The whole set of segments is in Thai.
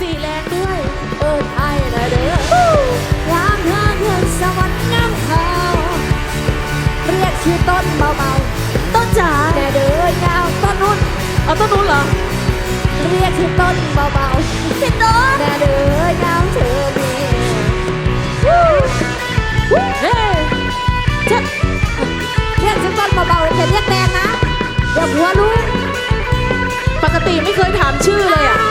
สีแลนด์ด้วย เออไทยนะเด้อถามหอเงินสวรรค์น้ำขาวเรียกชื่อต้นเบาๆ ต้นจ๋าแน่เด้อยาวต้นนุ่นเอาต้นนุ่นเหรอ เรียกชื่อต้นเบาๆชื่อต้นแน่เด้อยาวเธอมีเฮ้เจ็ดเรียกชื่อต้นเบาๆอย่เรียกแรงนะอย่าหัวรู้ปกติไม่เคยถามชื่อเลยอะ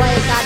วยกัน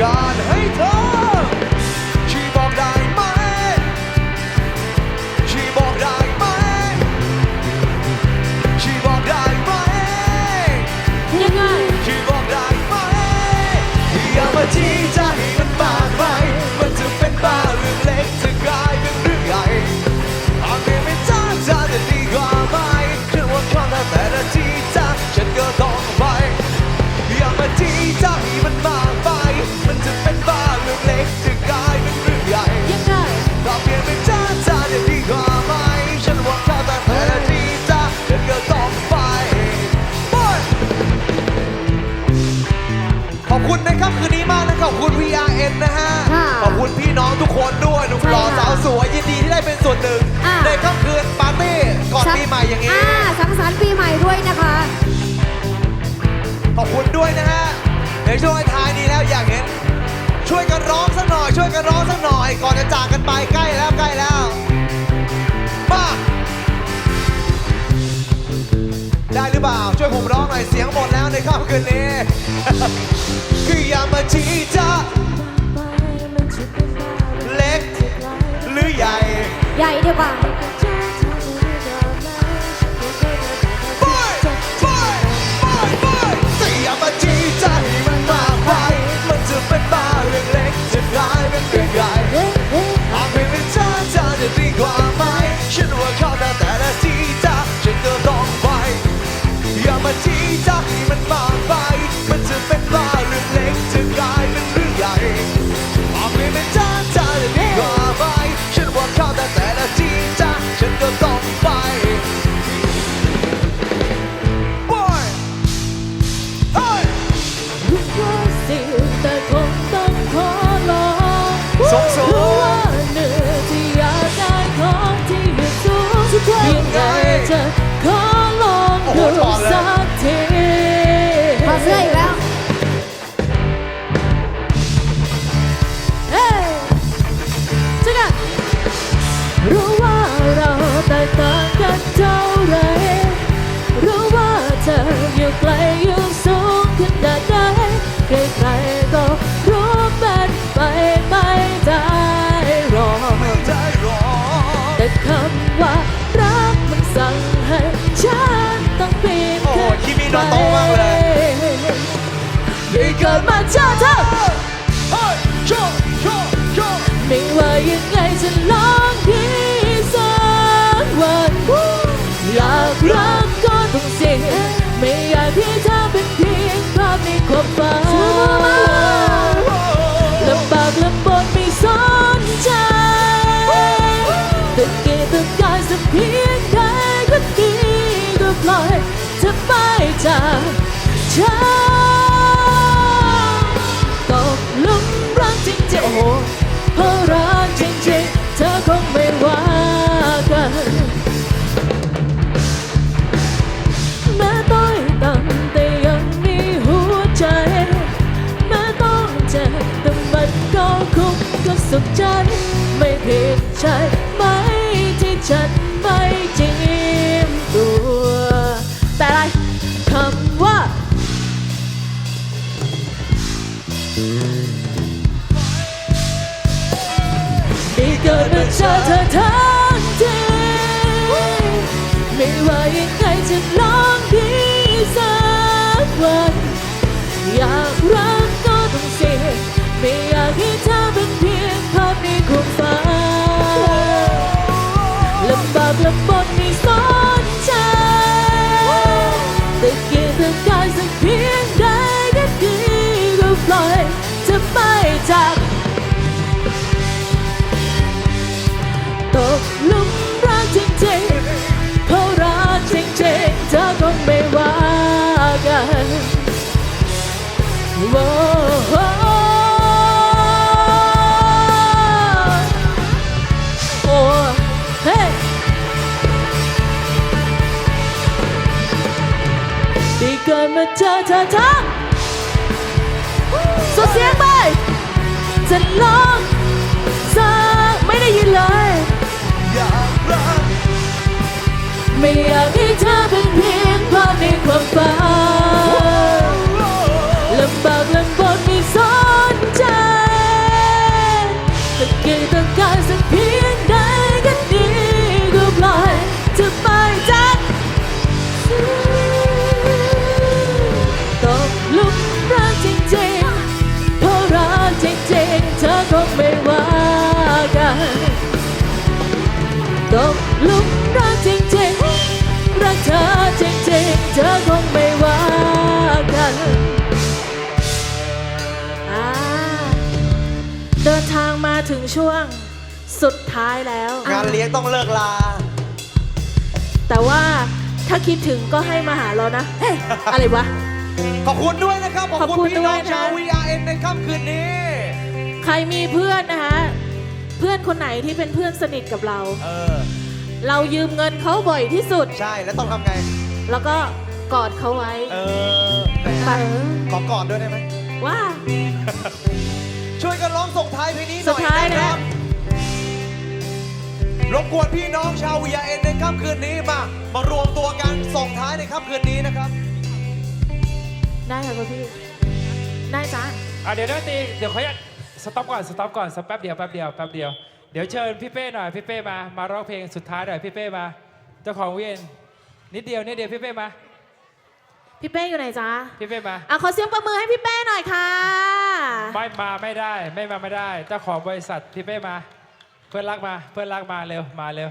God hater! ขอบคุณ VRN นะฮะขอบคุณพี่น้องทุกคนด้วยหนุ่มหล่อสาวสวยยินดีที่ได้เป็นส่วนหนึ่งในค่ำคืนปาร์ตี้ก่อนปีใหม่อย่างนี้ อ่าสังสรรค์ปีใหม่ด้วยนะคะ ขอบคุณด้วยนะฮะในช่วงท้ายนี้แล้วอยากเห็น ช่วยกันร้องสักหน่อย ช่วยกันร้องสักหน่อย ก่อนจะจากกันไปใกล้แล้วใกล้แล้วมาือเปล่า ช่วยผมร้องหน่อยเสียงหมดแล้วในค่ำคืนนี้ คืออย่ามาทีจ้าเล็ก หรือใหญ่ ใหญ่ดีกว่าไปไปไปไปแต่อย่ามาทีจะให้มันมากไปมันจะเป็นบ้าเรื่องเล็กจะกลายเป็นเรื่องใหญ่หากไม่เป็นเธจะดีกว่าไหมฉันว่าเขาแต่ละทีจ้าฉันก็ต้อง มาชี้จ้าที่มันมา ได้เกิดมาเจอเธอทั้งสุดเสียงไป จะร้องสักไม่ได้ยินเลย อยากรักไม่อยากให้เธอเป็น ถึงช่วงสุดท้ายแล้ว งานเลี้ยงต้องเลิกลา แต่ว่าถ้าคิดถึงก็ให้มาหาเรานะเฮ้ยอะไรวะ ขอบคุณด้วยนะครับ ขอบคุณพี่น้องด้วยนะ ชาว VRN ในค่ำคืนนี้ ใครมีเพื่อนนะคะเพื่อนคนไหนที่เป็นเพื่อนสนิทกับเราเเรายืมเงินเขาบ่อยที่สุด ใช่ แล้วต้องทำไง แล้วก็กอดเขาไว้เออ ไปขอกอดด้วยได้ไหม ว่า ช่วยกันร้องส่งท้ายเพลงนี้หน่อยนะครับรบกวนพี่น้องชาววียาเอ็นในค่ำคืนนี้มามารวมตัวกันส่งท้ายในค่ำคืนนี้นะครับ ได้ค่ะคุณพี่ ได้จ้าอะเดี๋ยวนักตีเดี๋ยวเขาจะสต็อปก่อนสต็อปก่อนสักแป๊บเดียวแป๊บเดียวแป๊บเดียวเดี๋ยวเชิญพี่เป้หน่อยพี่เป้มามาร้องเพลงสุดท้ายหน่อยพี่เป้มาเจ้าของเวียนนิดเดียวนิดเดียวพี่เป้มา พี่เป้อยู่ไหนจ้าพี่เป้มาอะขอเสียงประมือให้พี่เป้หน่อยค่ะไม่มาไม่ได้ไม่มาไม่ได้เจ้าของบริษัทพี่เป้มา เพื่อนรักมาเพื่อนรักมาเร็วมาเร็ว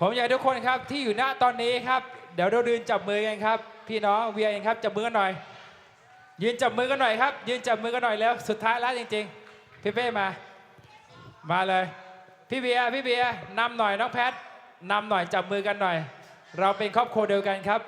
ผมอยากให้ทุกคนครับที่อยู่ณตอนนี้ครับ เดี๋ยวเราดืนจับมือกันครับ พี่น้องเวียเองครับจับมือกันหน่อย ยืนจับมือกันหน่อยครับ ยืนจับมือกันหน่อยแล้วสุดท้ายแล้วจริง ๆ พี่เป้มา มาเลย พี่เบียร์พี่เบียร์นำหน่อยน้องแพทนำหน่อยจับมือกันหน่อย เราเป็นครอบครัวเดียวกันครับ